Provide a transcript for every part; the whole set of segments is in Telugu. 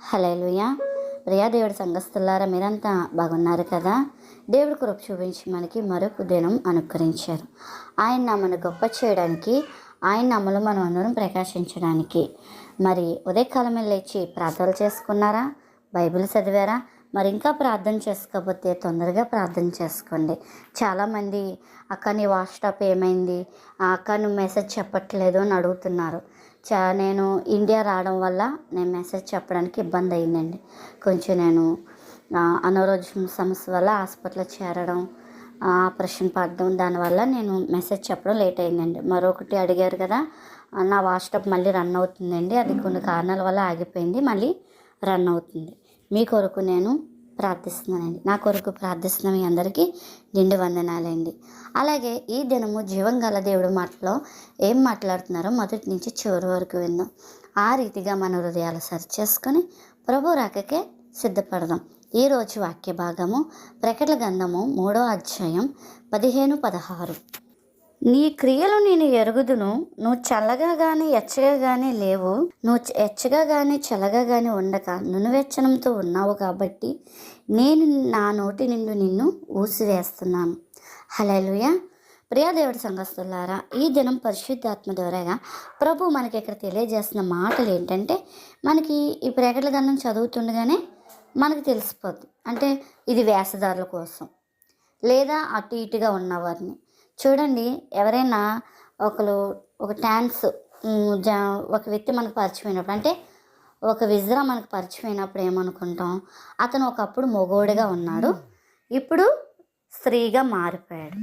హలేలుయా ప్రియా దేవుడి సంఘస్థులారా మీరంతా బాగున్నారు కదా? దేవుడి కృప చూపించి మనకి మరొక దినం అనుకరించారు ఆయన నమ్మను గొప్ప చేయడానికి ఆయన నమ్మలు మనం అందరం ప్రకాశించడానికి. మరి ఉదయకాలమే లేచి ప్రార్థనలు చేసుకున్నారా? బైబిల్ చదివారా? మరి ఇంకా ప్రార్థన చేసుకోకపోతే తొందరగా ప్రార్థన చేసుకోండి. చాలామంది అక్క నీ వాట్సాప్ ఏమైంది? ఆ అక్క నువ్వు మెసేజ్ చెప్పట్లేదు అని అడుగుతున్నారు. చా నేను ఇండియా రావడం వల్ల నేను మెసేజ్ చెప్పడానికి ఇబ్బంది అయిందండి. కొంచెం నేను అనారోగ్యం సమస్య వల్ల హాస్పిటల్లో చేరడం ఆపరేషన్ పడడం దానివల్ల నేను మెసేజ్ చెప్పడం లేట్ అయిందండి. మరొకటి అడిగారు కదా నా వాట్సాప్ మళ్ళీ రన్ అవుతుందండి. అది కొన్ని కారణాల వల్ల ఆగిపోయింది మళ్ళీ రన్ అవుతుంది. మీ కొరకు నేను ప్రార్థిస్తున్నానండి. నా కొరకు ప్రార్థిస్తున్న మీ అందరికీ నిండు వందనాలండి. అలాగే ఈ దినము జీవం గల దేవుడు మాటలో ఏం మాట్లాడుతున్నారో మొదటి నుంచి చివరి వరకు విందాం. ఆ రీతిగా మన హృదయాలు సరి చేసుకొని ప్రభు రాకకే సిద్ధపడదాం. ఈరోజు వాక్య భాగము ప్రకటన గంధము మూడో అధ్యాయం పదిహేను పదహారు. నీ క్రియలు నేను ఎరుగుదును. నువ్వు చల్లగా గాని ఎచ్చగా గాని లేవు. నువ్వు ఎచ్చగా గాని చల్లగా గాని ఉండక. నునువెచ్చనంతో ఉన్నావు కాబట్టి నేను నా నోటి నిండు నిన్ను ఊసివేస్తున్నాను. హలేలుయ ప్రియదేవుడి సంఘస్థులారా ఈ దినం పరిశుద్ధాత్మ ద్వారాగా ప్రభు మనకి ఇక్కడ తెలియజేస్తున్న మాటలు ఏంటంటే మనకి ఈ ప్రకటన గంధం చదువుతుండగానే మనకి తెలిసిపోద్ది. అంటే ఇది వేషధారుల కోసం. లేదా అటు ఇటుగా ఉన్నవారిని. చూడండి ఎవరైనా ఒకరు ఒక జా- ఒక వ్యక్తి మనకు పరిచయం అయినప్పుడు అంటే ఒక విజరా మనకు పరిచయం అయినప్పుడు ఏమనుకుంటాం అతను ఒకప్పుడు మొగోడిగా ఉన్నాడు ఇప్పుడు స్త్రీగా మారిపోయాడు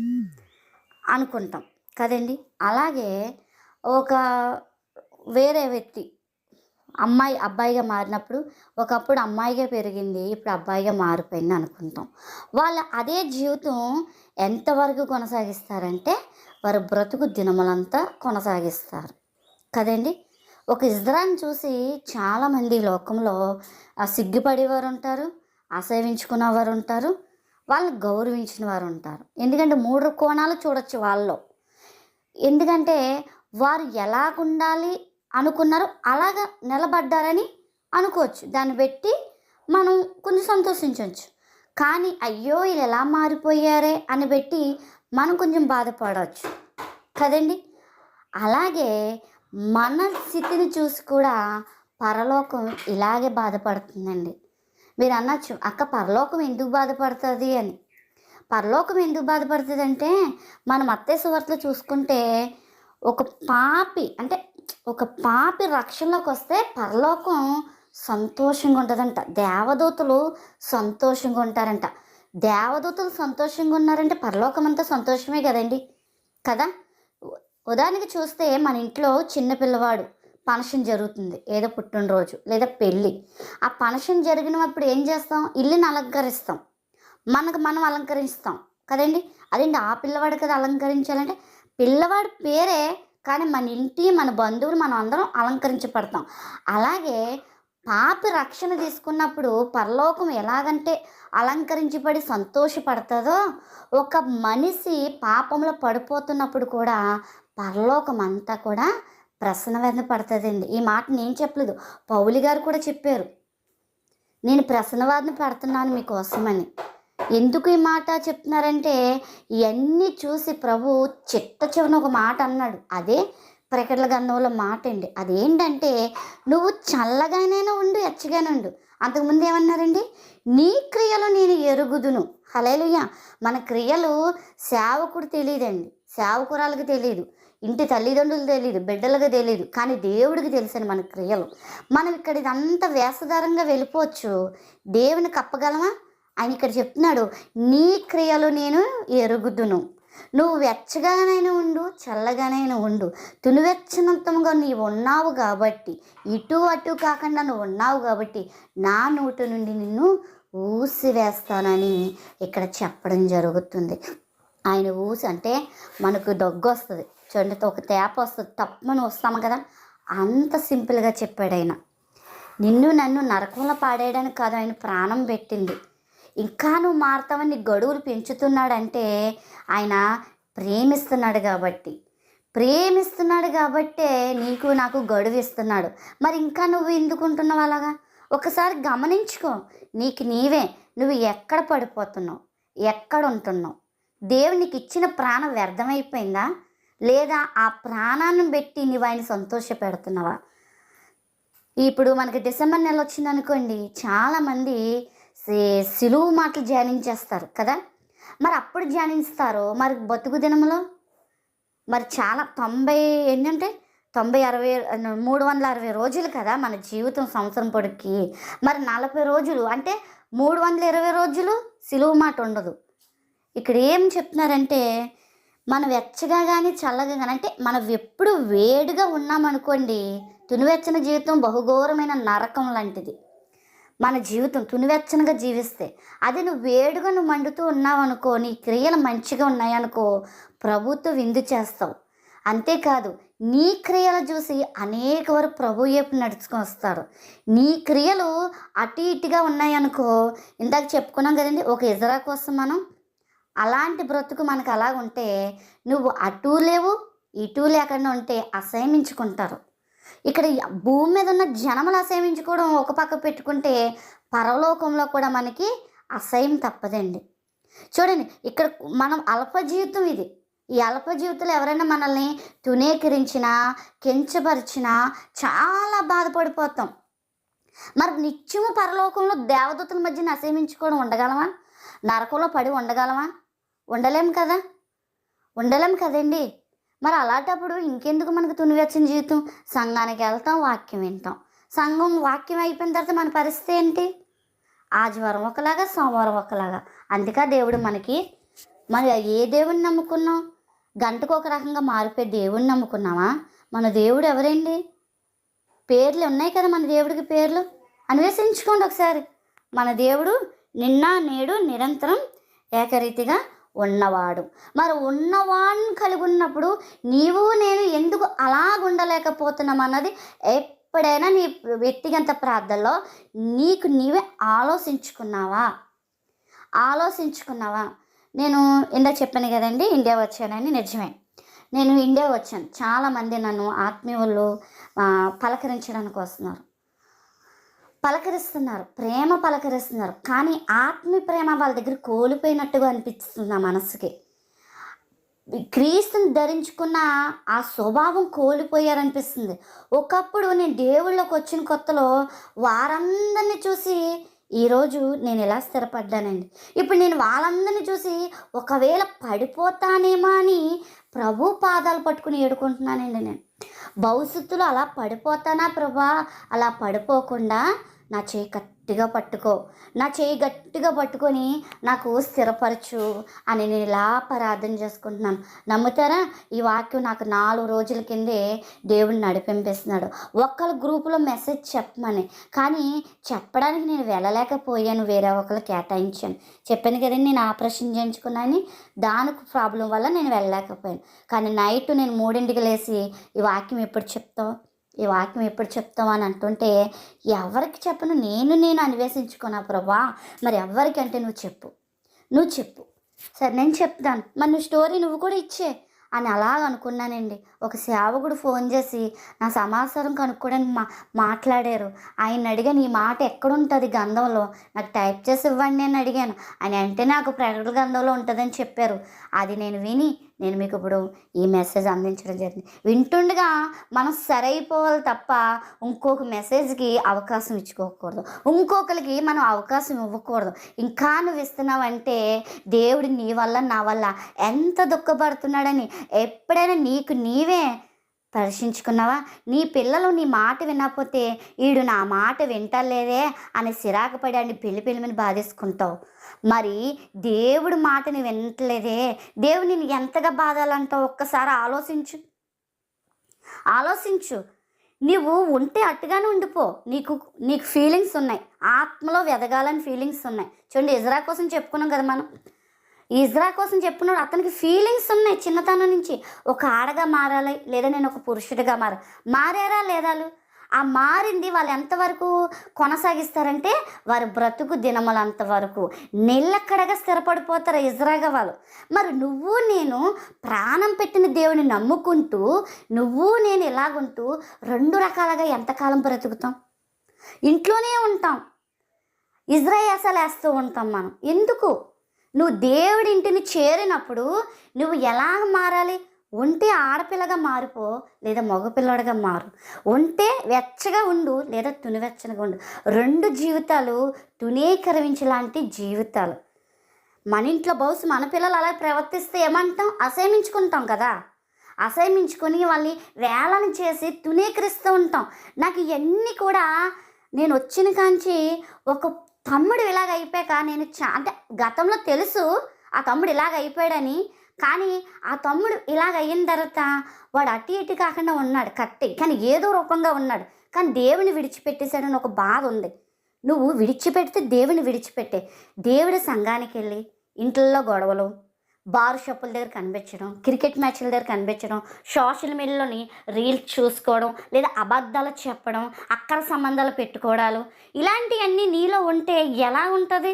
అనుకుంటాం. కదండి? అలాగే ఒక వేరే వ్యక్తి అమ్మాయి అబ్బాయిగా మారినప్పుడు ఒకప్పుడు అమ్మాయిగా పెరిగింది ఇప్పుడు అబ్బాయిగా మారిపోయింది అనుకుంటాం. వాళ్ళ అదే జీవితం ఎంతవరకు కొనసాగిస్తారంటే వారి బ్రతుకు దినములంతా కొనసాగిస్తారు. కదండి? ఒక ఇజ్రాన్ని చూసి చాలామంది లోకంలో సిగ్గుపడేవారు ఉంటారు అసహించుకునేవారు ఉంటారు వాళ్ళు గౌరవించిన వారు ఉంటారు. ఎందుకంటే మూడు కోణాలు చూడొచ్చు వాళ్ళలో. ఎందుకంటే వారు ఎలాగుండాలి అనుకున్నారు. అలాగ నిలబడ్డారని అనుకోవచ్చు. దాన్ని బట్టి మనం కొంచెం సంతోషించవచ్చు కానీ అయ్యో వీళ్ళు ఎలా మారిపోయారే అని పెట్టి మనం కొంచెం బాధపడవచ్చు. కదండి? అలాగే మన స్థితిని చూసి కూడా పరలోకం ఇలాగే బాధపడుతుందండి. మీరు అనొచ్చు అక్క పరలోకం ఎందుకు బాధపడుతుంది? అని. పరలోకం ఎందుకు బాధపడుతుంది అంటే మనం అత్తే సువార్తలో చూసుకుంటే ఒక పాపి అంటే ఒక పాపి రక్షణలోకి వస్తే పరలోకం సంతోషంగా ఉంటుందంట దేవదూతలు సంతోషంగా ఉంటారంట దేవదూతలు సంతోషంగా ఉన్నారంటే పరలోకం అంతా సంతోషమే కదండి. కదా? ఉదాహరణకి చూస్తే మన ఇంట్లో చిన్న పిల్లవాడు ఫంక్షన్ జరుగుతుంది. ఏదో పుట్టినరోజు లేదా పెళ్ళి. ఆ ఫంక్షన్ జరిగినప్పుడు ఏం చేస్తాం? ఇల్లుని అలంకరిస్తాం. మనకు మనం అలంకరిస్తాం. కదండి? అదేంటి? ఆ పిల్లవాడు కదా అలంకరించాలంటే పిల్లవాడి పేరే కానీ మన ఇంటి మన బంధువులు మనం అందరం అలంకరించబడతాం. అలాగే పాపి రక్షణ తీసుకున్నప్పుడు పరలోకం ఎలాగంటే అలంకరించబడి సంతోషపడుతుందో ఒక మనిషి పాపంలో పడిపోతున్నప్పుడు కూడా పరలోకం అంతా కూడా ప్రసన్న పడుతుందండి. ఈ మాట నేను చెప్పలేదు. పౌలి గారు కూడా చెప్పారు. నేను ప్రసన్నవాదన పెడుతున్నాను మీకోసమని. ఎందుకు ఈ మాట చెప్తున్నారంటే ఇవన్నీ చూసి ప్రభు చిట్ట చివరిన ఒక మాట అన్నాడు. అదే ప్రకటన గంధంలో మాట అండి. అదేంటంటే నువ్వు చల్లగానైనా ఉండు ఎచ్చగానే ఉండు. అంతకుముందు ఏమన్నారండి? నీ క్రియలు నేను ఎరుగుదును. హలేలుయ్య మన క్రియలు సేవకుడు తెలియదండి. సేవకురాలకు తెలియదు. ఇంటి తల్లిదండ్రులు తెలియదు. బిడ్డలకు తెలియదు. కానీ దేవుడికి తెలుసని మన క్రియలు. మనం ఇక్కడ ఇదంతా వేషధారంగా వెళ్ళిపోవచ్చు. దేవుని కప్పగలమా ఆయన ఇక్కడ చెప్తున్నాడు నీ క్రియలు నేను ఎరుగుదును. నువ్వు వెచ్చగానైనా ఉండు చల్లగానైనా ఉండు. తునివెచ్చనంతంగా నీవు ఉన్నావు కాబట్టి ఇటు అటు కాకుండా నువ్వు ఉన్నావు కాబట్టి నా నోటి నుండి నిన్ను ఊసివేస్తానని ఇక్కడ చెప్పడం జరుగుతుంది. ఆయన ఊసి అంటే మనకు దగ్గు వస్తుంది. చూడండి ఒక తేప వస్తుంది. తప్పమని వస్తాము కదా? అంత సింపుల్గా చెప్పాడు ఆయన. నిన్ను నన్ను నరకంలో పాడేయడానికి కాదు ఆయన ప్రాణం పెట్టింది. ఇంకా నువ్వు మారుతావని గడువులు పెంచుతున్నాడంటే ఆయన ప్రేమిస్తున్నాడు కాబట్టి. ప్రేమిస్తున్నాడు కాబట్టే నీకు నాకు గడువు ఇస్తున్నాడు. మరి ఇంకా నువ్వు ఎందుకుంటున్నావు అలాగా? ఒకసారి గమనించుకో. నీకు నీవే. నువ్వు ఎక్కడ పడిపోతున్నావు? ఎక్కడ ఉంటున్నావు? దేవునికి ఇచ్చిన ప్రాణం వ్యర్థమైపోయిందా? లేదా ఆ ప్రాణాన్ని పెట్టి నువ్వు ఆయన సంతోష పెడుతున్నావా? ఇప్పుడు మనకి డిసెంబర్ నెల వచ్చింది అనుకోండి చాలామంది సిలువు మాటలు ధ్యానించేస్తారు కదా? మరి అప్పుడు ధ్యానిస్తారు? మరి బతుకు దినములో? మరి చాలా తొంభై ఏంటంటే తొంభై అరవై మూడు వందల అరవై రోజులు కదా మన జీవితం సంవత్సరం పొడికి. మరి నలభై రోజులు అంటే మూడు వందల ఇరవై రోజులు సిలువు మాట ఉండదు. ఇక్కడ ఏం చెప్తున్నారంటే మనం వెచ్చగా కానీ చల్లగా కానీ అంటే మనం ఎప్పుడు వేడిగా ఉన్నామనుకోండి తునివెచ్చని జీవితం బహుఘోరమైన నరకం లాంటిది. మన జీవితం తునివెచ్చనగా జీవిస్తే అది నువ్వు వేడుగా నువ్వు మండుతూ ఉన్నావు అనుకో నీ క్రియలు మంచిగా ఉన్నాయనుకో ప్రభుత్వ విందు చేస్తావు. అంతేకాదు నీ క్రియలు చూసి అనేక వరకు ప్రభు వైపు నడుచుకొని వస్తారు. నీ క్రియలు అటు ఇటుగా ఉన్నాయనుకో ఇందాక చెప్పుకున్నాం కదండి ఒక ఇజరా కోసం మనం అలాంటి బ్రతుకు మనకు అలా ఉంటే నువ్వు అటు లేవు ఇటు లేకుండా ఉంటే అసహ్యించుకుంటారు ఇక్కడ భూమి మీద ఉన్న జనములు అసహ్యించుకోవడం ఒక పక్క పెట్టుకుంటే పరలోకంలో కూడా మనకి అసహ్యం తప్పదండి. చూడండి ఇక్కడ మనం అల్ప జీవితం ఇది. ఈ అల్ప జీవితంలో ఎవరైనా మనల్ని తునేకరించినా కించపరిచినా చాలా బాధపడిపోతాం. మరి నిత్యము పరలోకంలో దేవదూతల మధ్యన అసహ్యించుకోవడం ఉండగలమా? నరకంలో పడి ఉండగలమా? ఉండలేం కదా? ఉండలేం కదండి? మరి అలాంటప్పుడు ఇంకెందుకు మనకు తునివెచ్చని జీవితం? సంఘానికి వెళ్తాం వాక్యం వింటాం. సంఘం వాక్యం అయిపోయిన తర్వాత మన పరిస్థితి ఏంటి? ఆదివారం ఒకలాగా సోమవారం ఒకలాగా. అందుకే దేవుడు మనకి మరి ఏ దేవుడిని నమ్ముకున్నాం? గంటకు ఒక రకంగా మారిపోయి దేవుడిని నమ్ముకున్నామా? మన దేవుడు ఎవరండి? పేర్లు ఉన్నాయి కదా మన దేవుడికి పేర్లు? అన్వేషించుకోండి ఒకసారి. మన దేవుడు నిన్న నేడు నిరంతరం ఏకరీతిగా ఉన్నవాడు. మరి ఉన్నవాడిని కలిగి ఉన్నప్పుడు నీవు నేను ఎందుకు అలాగుండలేకపోతున్నాం అన్నది ఎప్పుడైనా నీ వ్యక్తిగత ప్రార్థనలో నీకు నీవే ఆలోచించుకున్నావా? ఆలోచించుకున్నావా? నేను ఇందా చెప్పాను కదండి ఇండియా వచ్చానని నిజమే. నేను ఇండియా వచ్చాను. చాలామంది నన్ను ఆత్మీయులు పలకరించడానికి వస్తున్నారు. పలకరిస్తున్నారు. ప్రేమ పలకరిస్తున్నారు. కానీ ఆత్మీ ప్రేమ వాళ్ళ దగ్గర కోల్పోయినట్టుగా అనిపిస్తుంది నా మనసుకి. క్రీస్తుని ధరించుకున్న ఆ స్వభావం కోల్పోయారనిపిస్తుంది. ఒకప్పుడు నేను దేవుళ్ళకి వచ్చిన కొత్తలో వారందరిని చూసి ఈరోజు నేను ఇలా స్థిరపడ్డానండి. ఇప్పుడు నేను వాళ్ళందరినీ చూసి ఒకవేళ పడిపోతానేమో అని ప్రభు పాదాలు పట్టుకుని ఏడుకుంటున్నానండి నేను. భవిష్యత్తులో అలా పడిపోతానా ప్రభా? అలా పడిపోకుండా నా చేయి గట్టిగా పట్టుకో. నా చేయి గట్టిగా పట్టుకొని నాకు స్థిరపరచు అని నేను ఇలా ప్రార్థన చేసుకుంటున్నాను. నమ్ముతారా? ఈ వాక్యం నాకు నాలుగు రోజుల కిందే దేవుడు నడిపింపిస్తున్నాడు. ఒక్కళ్ళ గ్రూపులో మెసేజ్ చెప్పమని. కానీ చెప్పడానికి నేను వెళ్ళలేకపోయాను వేరే ఒకరు కేటాయించాను. చెప్పాను కదండి నేను ఆపరేషన్ చేయించుకున్నాను దానికి ప్రాబ్లం వల్ల నేను వెళ్ళలేకపోయాను. కానీ నైట్ నేను మూడింటికి లేచి ఈ వాక్యం ఎప్పుడు చెప్తావు? ఈ వాక్యం ఎప్పుడు చెప్తావు అని అంటుంటే ఎవరికి చెప్పను? నేను నేను అన్వేషించుకున్నా ప్రభా. మరి ఎవరికి అంటే నువ్వు చెప్పు. నువ్వు చెప్పు. సరే నేను చెప్తాను. మరి నువ్వు స్టోరీ నువ్వు కూడా ఇచ్చే అని అలాగ అనుకున్నానండి. ఒక సేవకుడు ఫోన్ చేసి నా సమాచారం కనుక్కోవడానికి మా మాట్లాడారు. ఆయన అడిగాను ఈ మాట ఎక్కడుంటుంది గంధంలో? నాకు టైప్ చేసి ఇవ్వండి అని అడిగాను. ఆయన అంటే నాకు ప్రకటన గంధంలో ఉంటుందని చెప్పారు. అది నేను విని నేను మీకు ఇప్పుడు ఈ మెసేజ్ అందించడం జరిగింది. వింటుండగా మనం సరైపోవాలి తప్ప ఇంకొక మెసేజ్కి అవకాశం ఇచ్చుకోకూడదు. ఇంకొకరికి మనం అవకాశం ఇవ్వకూడదు. ఇంకా నువ్వు ఇస్తున్నావంటే దేవుడు నీ వల్ల నా వల్ల ఎంత దుఃఖపడుతున్నాడని ఎప్పుడైనా నీకు నీవే దర్శించుకున్నావా నీ పిల్లలు నీ మాట వినకపోతే ఈడు నా మాట వింటలేదే అని సిరాకు పడి అని పిల్లి మీద బాధేసుకుంటావు. మరి దేవుడి మాటని వినట్లేదే? దేవుడు నేను ఎంతగా బాధాలంటావు? ఒక్కసారి ఆలోచించు. ఆలోచించు. నీవు ఉంటే అట్టుగానే ఉండిపో. నీకు నీకు ఫీలింగ్స్ ఉన్నాయి. ఆత్మలో వెదగాలని ఫీలింగ్స్ ఉన్నాయి. చూడండి ఇజ్రా కోసం చెప్పుకున్నాం కదా మనం. ఇజ్రా కోసం చెప్పుకున్నాడు అతనికి ఫీలింగ్స్ ఉన్నాయి చిన్నతనం నుంచి. ఒక ఆడగా మారాలి లేదా నేను ఒక పురుషుడిగా మార మారారా లేదాలు ఆ మారింది వాళ్ళు ఎంతవరకు కొనసాగిస్తారంటే వారు బ్రతుకు దినములు అంతవరకు. నిల్లక్కడగా స్థిరపడిపోతారు ఇజ్రాగా వాళ్ళు. మరి నువ్వు నేను ప్రాణం పెట్టిన దేవుని నమ్ముకుంటూ నువ్వు నేను ఇలాగుంటూ రెండు రకాలుగా ఎంతకాలం బ్రతుకుతాం? ఇంట్లోనే ఉంటాం. ఇజ్రాయాసాలు వేస్తూ ఉంటాం మనం. ఎందుకు? నువ్వు దేవుడి ఇంటిని చేరినప్పుడు నువ్వు ఎలా మారాలి? ఉంటే ఆడపిల్లగా మారిపో లేదా మగపిల్లడిగా మారు. ఉంటే వెచ్చగా ఉండు లేదా తునివెచ్చగా ఉండు. రెండు జీవితాలు తునీకరించలాంటి జీవితాలు. మన ఇంట్లో బహుశా మన పిల్లలు అలా ప్రవర్తిస్తే ఏమంటాం? అసహ్యించుకుంటాం కదా. అసహ్యించుకొని వాళ్ళని వేళను చేసి తునీకరిస్తూ ఉంటాం. నాకు ఇవన్నీ కూడా నేను వచ్చిన కాంచి ఒక తమ్ముడు ఇలాగ అయిపోయాక నేను చా అంటే గతంలో తెలుసు ఆ తమ్ముడు ఇలాగ అయిపోయాడని కానీ ఆ తమ్ముడు ఇలాగ అయిన తర్వాత వాడు అటు ఇటు కాకుండా ఉన్నాడు కరెక్టే కానీ ఏదో రూపంగా ఉన్నాడు కానీ దేవుని విడిచిపెట్టేశాడని ఒక బాధ ఉంది. నువ్వు విడిచిపెడితే దేవుని విడిచిపెట్టే. దేవుడి సంఘానికి వెళ్ళి ఇంట్లో గొడవలు బార్ షాపుల దగ్గర కనిపించడం క్రికెట్ మ్యాచ్ల దగ్గర కనిపించడం సోషల్ మీడియాలోని రీల్స్ చూసుకోవడం లేదా అబద్ధాలు చెప్పడం అక్కల సంబంధాలు పెట్టుకోవడాలు ఇలాంటివన్నీ నీలో ఉంటే ఎలా ఉంటుంది?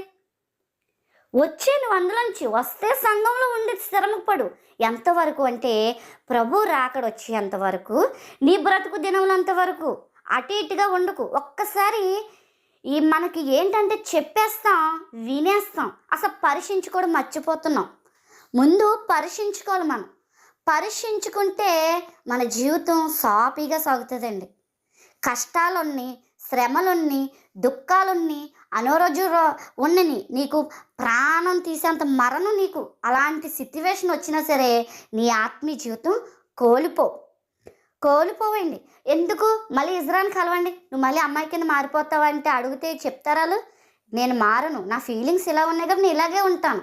వచ్చే నువ్వు అందులోంచి వస్తే సంఘంలో ఉండి శ్రమపడు ఎంతవరకు అంటే ప్రభు రాకడ వచ్చేంతవరకు నీ బ్రతుకు దినములంతవరకు అటు ఇటుగా వండుకు. ఒక్కసారి ఈ మనకి ఏంటంటే చెప్పేస్తాం వినేస్తాం. అసలు పరీక్షించుకోవడం మర్చిపోతున్నాం. ముందు పరీక్షించుకోవాలి మనం. పరీక్షించుకుంటే మన జీవితం సాఫీగా సాగుతుందండి. కష్టాలున్ని శ్రమలున్ని దుఃఖాలున్ని అనారోగ్యం ఉన్నని నీకు ప్రాణం తీసేంత మరణం నీకు అలాంటి సిచ్యువేషన్ వచ్చినా సరే నీ ఆత్మీయ జీవితం కోల్పో కోల్పోవండి. ఎందుకు? మళ్ళీ ఇజ్రాన్ కలవండి. నువ్వు మళ్ళీ అమ్మాయి కింద మారిపోతావంటే అడిగితే చెప్తారా నేను మారను. నా ఫీలింగ్స్ ఇలా ఉన్నాయి కాబట్టి నేను ఇలాగే ఉంటాను.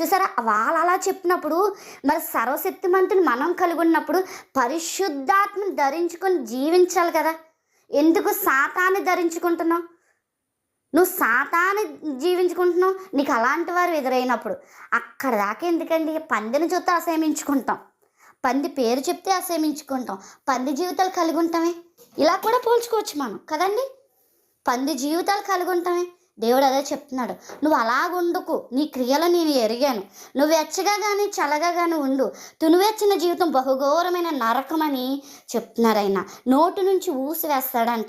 చూసారా? వాళ్ళు అలా చెప్పినప్పుడు మరి సర్వశక్తిమంతుని మనం కలిగి ఉన్నప్పుడు పరిశుద్ధాత్మని ధరించుకొని జీవించాలి కదా? ఎందుకు సాతాన్ని ధరించుకుంటున్నావు? నువ్వు సాతాన్ని జీవించుకుంటున్నావు? నీకు అలాంటి వారు ఎదురైనప్పుడు. అక్కడ దాకా ఎందుకండి? పందిని చూస్తే అసహ్యించుకుంటాం. పంది పేరు చెప్తే అసహ్యించుకుంటాం. పంది జీవితాలు కలిగి ఉంటామే ఇలా కూడా పోల్చుకోవచ్చు మనం. కదండి? పంది జీవితాలు కలిగి ఉంటామే దేవుడు అదే చెప్తున్నాడు. నువ్వు అలాగుండుకు. నీ క్రియలు నేను ఎరిగాను. నువ్వు వెచ్చగా కానీ చల్లగా కానీ ఉండు. తునువెచ్చిన జీవితం బహుఘోరమైన నరకమని చెప్తున్నారు ఆయన. నోటు నుంచి ఊసి వేస్తాడంట.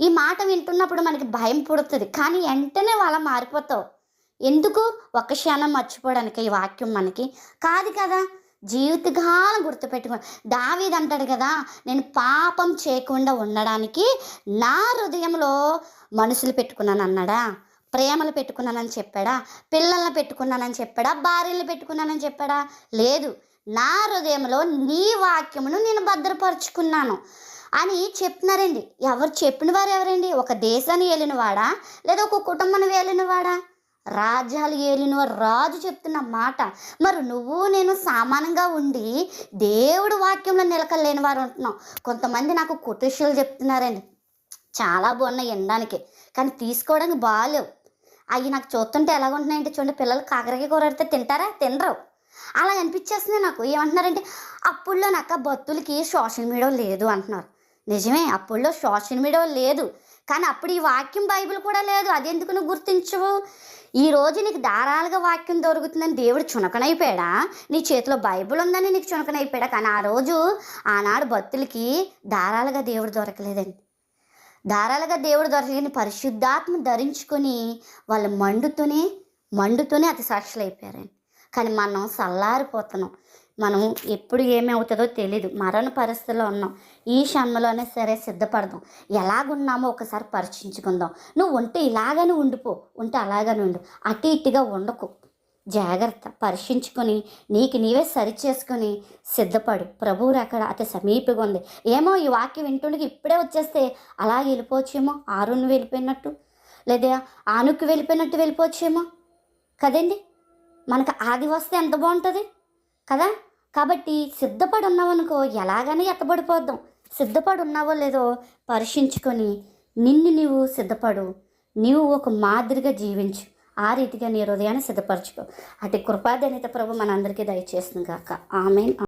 ఈ మాట వింటున్నప్పుడు మనకి భయం పుడుతుంది. కానీ వెంటనే వాళ్ళ మారిపోతావు. ఎందుకు? ఒక క్షణం మర్చిపోవడానికి ఈ వాక్యం మనకి. కాదు కదా? జీవితకాలం గుర్తుపెట్టుకో దావీద్ అంటాడు కదా నేను పాపం చేయకుండా ఉండడానికి నా హృదయంలో మనుషులు పెట్టుకున్నాను అన్నాడా? ప్రేమలు పెట్టుకున్నానని చెప్పాడా? పిల్లల్ని పెట్టుకున్నానని చెప్పాడా? భార్యలు పెట్టుకున్నానని చెప్పాడా? లేదు. నా హృదయంలో నీ వాక్యమును నేను భద్రపరుచుకున్నాను అని చెప్తున్నారండి ఎవరు చెప్పిన వారు ఎవరండి? ఒక దేశాన్ని ఏలినవాడా? లేదా ఒక కుటుంబాన్ని ఏలినవాడా? రాజ్యాలు ఏలిన రాజు చెప్తున్న మాట. మరి నువ్వు నేను సమానంగా ఉండి దేవుడు వాక్యంలో నిలకలేని వారు ఉంటున్నాం కొంతమంది నాకు కుటుషులు చెప్తున్నారండి. చాలా బాగున్నాయి వినడానికి. కానీ తీసుకోవడానికి బాగాలేవు. అవి నాకు చూస్తుంటే ఎలాగుంటున్నాయంటే చూడండి పిల్లలు కాకరకాయ కూర పెడితే తింటారా? తినరు. అలా అనిపించేస్తుంది నాకు. ఏమంటున్నారంటే అప్పుల్లో నాకు భక్తులకి సోషల్ మీడియా లేదు అంటున్నారు. నిజమే అప్పుల్లో సోషల్ మీడియా లేదు. కానీ అప్పుడు ఈ వాక్యం బైబిల్ కూడా లేదు. అదెందుకు నువ్వు గుర్తించవు? ఈ రోజు నీకు ధారాలుగా వాక్యం దొరుకుతుందని దేవుడు చునకనైపోయాడా? నీ చేతిలో బైబిల్ ఉందని నీకు చునకనైపోయాడా? కానీ ఆ రోజు ఆనాడు భక్తులకి ధారాలుగా దేవుడు దొరకలేదండి. ధారాలుగా దేవుడు దొరకని పరిశుద్ధాత్మ ధరించుకొని వాళ్ళు మండుతూనే మండుతూనే అతి సాక్షులు అయిపోయారండి కానీ మనం సల్లారిపోతున్నాం. మనం ఎప్పుడు ఏమవుతుందో తెలీదు. మరణ పరిస్థితిలో ఉన్నాం. ఈ క్షణంలోనే సరే సిద్ధపడదాం. ఎలాగున్నామో ఒకసారి పరీక్షించుకుందాం నువ్వు ఉంటే ఇలాగనే ఉండిపో. ఉంటే అలాగనే ఉండు. అటు ఇటుగా ఉండకు. జాగ్రత్త పరీక్షించుకొని నీకు నీవే సరి చేసుకొని సిద్ధపడు. ప్రభువు అక్కడ అతి సమీపంగా ఉంది. ఏమో ఈ వాక్యం వింటుండగా ఇప్పుడే వచ్చేస్తే అలా వెళ్ళిపోవచ్చేమో? ఆరును వెళ్ళిపోయినట్టు? లేదా ఆనుకు వెళ్ళిపోయినట్టు వెళ్ళిపోవచ్చేమో? కదండి? మనకు ఆది వస్తే ఎంత బాగుంటుంది? కదా? కాబట్టి సిద్ధపడి ఉన్నావనుకో ఎలాగైనా ఎత్తబడిపోద్దాం. సిద్ధపడి ఉన్నావో లేదో పరీక్షించుకొని నిన్ను నీవు సిద్ధపడు. నీవు ఒక మాదిరిగా జీవించు. ఆ రీతిగా నీ హృదయాన్ని సిద్ధపరచుకో. అటు కృపాధనిత ప్రభు మనందరికీ దయచేస్తుంది కాక ఆమెన్.